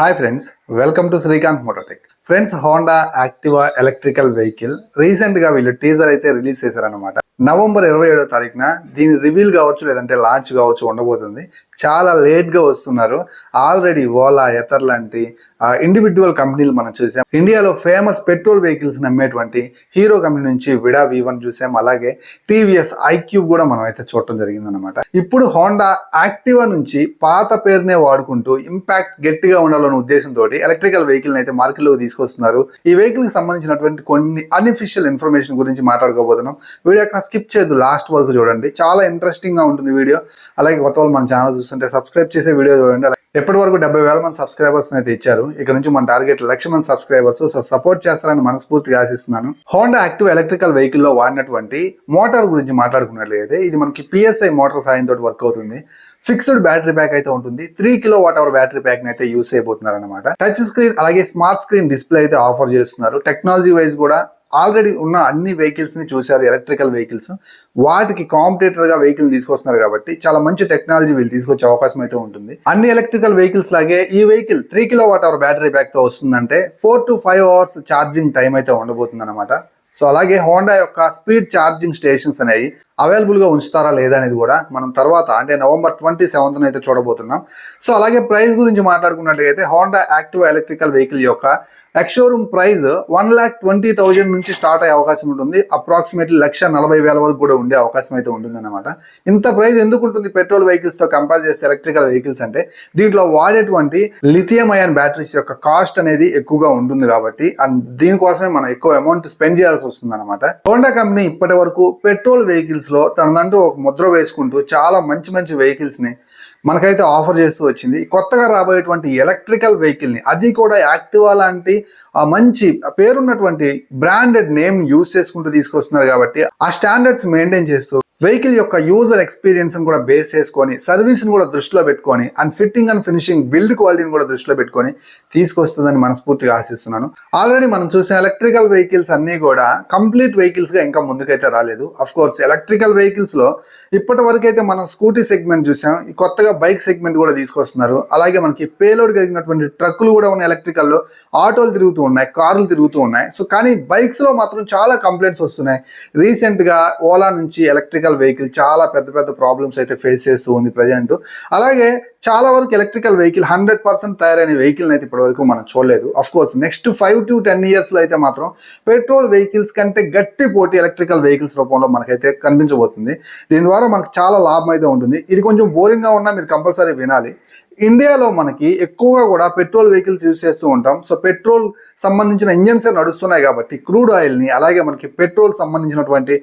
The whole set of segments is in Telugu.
Hi friends welcome to Srikanth Mototech friends Honda Activa electrical vehicle రీసెంట్గా వీళ్ళు టీజర్ అయితే రిలీజ్ చేశారనమాట నవంబర్ ఇరవై ఏడో తారీఖున దీని రివీల్ కావచ్చు లేదంటే లాంచ్ కావచ్చు ఉండబోతుంది. చాలా లేట్గా వస్తున్నారు. ఆల్రెడీ ఓలా ఎతర్ లాంటి ఇండివిజువల్ కంపెనీలు మనం చూసాం. ఇండియాలో ఫేమస్ పెట్రోల్ వెహికల్స్ నమ్మేటువంటి హీరో కంపెనీ నుంచి విడా వి వన్ చూసాం. అలాగే టీవీఎస్ ఐక్యూబ్ కూడా మనం అయితే చూడటం జరిగిందనమాట ఇప్పుడు హోండా యాక్టివా నుంచి పాత పేరునే వాడుకుంటూ ఇంపాక్ట్ గట్టిగా ఉండాలనే ఉద్దేశంతో ఎలక్ట్రికల్ వెహికల్ అయితే మార్కెట్లోకి తీసుకొస్తున్నారు. ఈ వెహికల్కి సంబంధించినటువంటి కొన్ని అన్అఫిషియల్ ఇన్ఫర్మేషన్ గురించి మాట్లాడుకోబోతున్నాం. వీడియో అక్కడ స్కిప్ చేయదు లాస్ట్ వరకు చూడండి. చాలా ఇంట్రెస్టింగ్గా ఉంటుంది వీడియో. అలాగే కొత్త వాళ్ళు మన ఛానల్ చూస్తుంటే సబ్స్క్రైబ్ చేసే వీడియో చూడండి. ఎప్పటి వరకు డెబ్బై వేల మంది సబ్స్క్రైబర్స్ అయితే ఇచ్చారు. ఇక్కడ నుంచి మన టార్గెట్ లక్ష మంది సబ్స్క్రైబర్స్ సో సపోర్ట్ చేస్తారని మనస్ఫూర్తిగా ఆశిస్తున్నాను. హోండా యాక్టివ్ ఎలక్ట్రికల్ వెహికల్లో వాడినటువంటి మోటార్ గురించి మాట్లాడుకున్నట్లయితే ఇది మనకి పిఎస్ఐ మోటార్ సాయంతో వర్క్ అవుతుంది. ఫిక్స్డ్ బ్యాటరీ బ్యాక్ అయితే ఉంటుంది. Three kilo watt hour battery pack అయితే యూస్ అయిపోతున్నారు అనమాట టచ్ స్క్రీన్ అలాగే స్మార్ట్ స్క్రీన్ డిస్ప్లే అయితే ఆఫర్ చేస్తున్నారు. టెక్నాలజీ వైజ్ కూడా ఆల్రెడీ ఉన్న అన్ని వెహికల్స్ని చూశారు ఎలక్ట్రికల్ వెహికల్స్ వాటికి కాంపిటేటర్గా వెహికల్ తీసుకొస్తున్నారు కాబట్టి చాలా మంచి టెక్నాలజీ వీళ్ళు తీసుకొచ్చే అవకాశం అయితే ఉంటుంది. అన్ని ఎలక్ట్రికల్ వెహికల్స్ లాగే ఈ vehicle three kilo watt hour battery బ్యాక్తో వస్తుందంటే four to five hours charging time అయితే ఉండబోతుంది అనమాట సో అలాగే హోండా యొక్క స్పీడ్ ఛార్జింగ్ స్టేషన్స్ అనేవి అవైలబుల్గా ఉంచుతారా లేదా అనేది కూడా మనం తర్వాత అంటే నవంబర్ ట్వంటీ సెవెంత్న అయితే చూడబోతున్నాం. సో అలాగే ప్రైస్ గురించి మాట్లాడుకున్నట్లయితే హోండా యాక్టివ్ ఎలక్ట్రికల్ వెహికల్ యొక్క ex showroom price one lakh twenty thousand నుంచి స్టార్ట్ అయ్యే అవకాశం ఉంటుంది. అప్రాక్సిమేట్లీ లక్ష నలభై వేల వరకు కూడా ఉండే అవకాశం అయితే ఉంటుంది ఇంత ప్రైస్ ఎందుకు ఉంటుంది పెట్రోల్ వెహికల్స్తో కంపేర్ చేస్తే ఎలక్ట్రికల్ వెహికల్స్ అంటే? దీంట్లో వాడేటువంటి లిథియం అయాన్ బ్యాటరీస్ యొక్క కాస్ట్ అనేది ఎక్కువగా ఉంటుంది కాబట్టి అండ్ దీనికోసమే మనం ఎక్కువ అమౌంట్ స్పెండ్ చేయాల్సి వస్తుంది అనమాట హోండా కంపెనీ ఇప్పటి వరకు పెట్రోల్ వెహికల్స్ లో తనదంటూ ఒక ముద్ర వేసుకుంటూ చాలా మంచి మంచి వెహికల్స్ని మనకైతే ఆఫర్ చేస్తూ వచ్చింది. కొత్తగా రాబోయేటువంటి ఎలక్ట్రికల్ వెహికల్ని అది కూడా యాక్టివా లాంటి ఆ మంచి పేరున్నటువంటి బ్రాండెడ్ నేమ్ యూస్ చేసుకుంటూ తీసుకొస్తున్నారు కాబట్టి ఆ స్టాండర్డ్స్ మెయింటైన్ చేస్తూ వెహికల్ యొక్క యూజర్ ఎక్స్పీరియన్స్ కూడా బేస్ చేసుకొని సర్వీస్ని కూడా దృష్టిలో పెట్టుకొని and fitting and finishing build క్వాలిటీని కూడా దృష్టిలో పెట్టుకొని తీసుకొస్తుందని మనస్ఫూర్తిగా ఆశిస్తున్నాను. ఆల్రెడీ మనం చూసిన ఎలక్ట్రికల్ వెహికల్స్ అన్ని కూడా కంప్లీట్ వెహికల్స్గా ఇంకా ముందుకైతే రాలేదు. అఫ్ కోర్స్ ఎలక్ట్రికల్ వెహికల్స్లో ఇప్పటి వరకు అయితే మనం స్కూటీ సెగ్మెంట్ చూసాం. కొత్తగా బైక్ సెగ్మెంట్ కూడా తీసుకొస్తున్నారు. అలాగే మనకి పేలోడ్ కలిగినటువంటి ట్రక్కులు కూడా ఉన్న ఎలక్ట్రికల్లో. ఆటోలు తిరుగుతూ ఉన్నాయి కార్లు తిరుగుతూ ఉన్నాయి. సో కానీ బైక్స్లో మాత్రం చాలా కంప్లైంట్స్ వస్తున్నాయి. రీసెంట్గా ఓలా నుంచి ఎలక్ట్రికల్ వెహికల్ చాలా పెద్ద పెద్ద ప్రాబ్లమ్స్ అయితే ఫేస్ చేస్తూ ఉంది ప్రజెంట్. అలాగే చాలా వరకు ఎలక్ట్రికల్ వెహికల్ హండ్రెడ్ పర్సెంట్ తయారైన వెహికల్ అయితే ఇప్పటి వరకు మనం చూడలేదు. Of course next five to ten ఇయర్స్లో అయితే మాత్రం పెట్రోల్ వెహికల్స్ కంటే గట్టి పోటీ ఎలక్ట్రికల్ వెహికల్స్ రూపంలో మనకైతే కనిపించబోతుంది. దీని ద్వారా మనకు చాలా లాభం అయితే ఉంటుంది. ఇది కొంచెం బోరింగ్గా ఉన్నా మీరు కంపల్సరీ వినాలి. ఇండియాలో మనకి ఎక్కువగా కూడా పెట్రోల్ వెహికల్స్ యూజ్ చేస్తూ ఉంటాం. సో పెట్రోల్ సంబంధించిన ఇంజన్స్ నడుస్తున్నాయి కాబట్టి క్రూడ్ ఆయిల్ని అలాగే మనకి పెట్రోల్ సంబంధించినటువంటి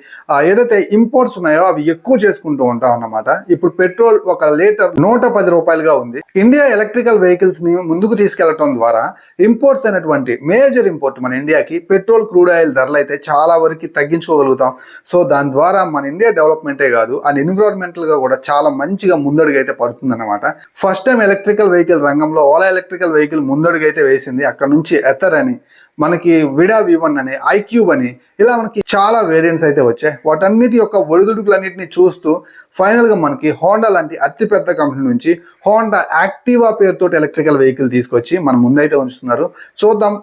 ఏదైతే ఇంపోర్ట్స్ ఉన్నాయో అవి ఎక్కువ చేసుకుంటూ ఉంటాం అన్నమాట. ఇప్పుడు పెట్రోల్ ఒక లీటర్ నూట పది రూపాయలుగా ఉంది. ఇండియా ఎలక్ట్రికల్ వెహికల్స్ని ముందుకు తీసుకెళ్ళడం ద్వారా ఇంపోర్ట్స్ అయినటువంటి మేజర్ ఇంపోర్ట్ మన ఇండియాకి పెట్రోల్ క్రూడ్ ఆయిల్ ధరలు అయితే చాలా వరకు తగ్గించుకోగలుగుతాం. సో దాని ద్వారా మన ఇండియా డెవలప్మెంటే కాదు అండ్ ఎన్విరాన్మెంటల్గా కూడా చాలా మంచిగా ముందడుగు అయితే పడుతుంది అనమాట ఫస్ట్ టైం ఎలక్ట్రికల్ వెహికల్ రంగంలో ఓలా ఎలక్ట్రికల్ వెహికల్ ముందడుగు అయితే వేసింది. అక్కడ నుంచి ఎథర్ అని మనకి విడా వివన్ అని ఐక్యూబ్ అని ఇలా మనకి చాలా వేరియంట్స్ అయితే వచ్చాయి. వాటన్నిటి యొక్క ఒడిదుడుకులన్నింటినీ చూస్తూ ఫైనల్గా మనకి హోండా లాంటి అతిపెద్ద కంపెనీ నుంచి హోండా యాక్టివా పేరుతో ఎలక్ట్రికల్ వెహికల్ తీసుకొచ్చి మన ముందైతే ఉంచుతున్నారు. చూద్దాం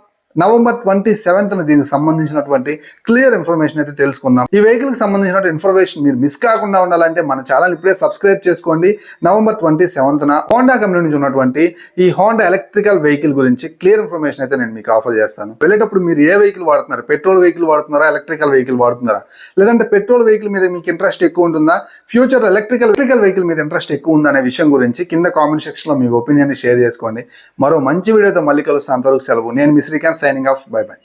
నవంబర్ ట్వంటీ సెవెంత్ దీనికి సంబంధించినటువంటి క్లియర్ ఇన్ఫర్మేషన్ అయితే తెలుసుకుందాం. ఈ వెహికల్కి సంబంధించిన ఇన్ఫర్మేషన్ మీరు మిస్ కాకుండా ఉండాలంటే మన ఛానల్ ఇప్పుడే సబ్స్క్రైబ్ చేసుకోండి. November twenty seventh Honda company నుంచి ఉన్నటువంటి ఈ హోండా ఎలక్ట్రికల్ వెహికల్ గురించి క్లియర్ ఇన్ఫర్మేషన్ అయితే నేను మీకు ఆఫర్ చేస్తాను. వెళ్ళేటప్పుడు మీరు ఏ వెహికల్ వాడుతున్నారు? పెట్రోల్ వెహికల్ వాడుతున్నారా? ఎలక్ట్రికల్ వెహికల్ వాడుతున్నారా? లేదంటే పెట్రోల్ వెహికల్ మీద మీకు ఇంట్రెస్ట్ ఎక్కువ ఉంటుందా? ఫ్యూచర్ ఎలక్ట్రికల్ ఎలక్ట్రికల్ వెహికల్ మీద ఇంట్రెస్ట్ ఎక్కువ ఉందనే విషయం గురించి కింద కామెంట్ సెక్షన్లో మీ ఒపీనియన్ షేర్ చేసుకోండి. మరో మంచి వీడియోతో మళ్ళీ కలుస్తాను. అంతవరకు సెలవు. నేను మీ Srikanth signing off. Bye bye.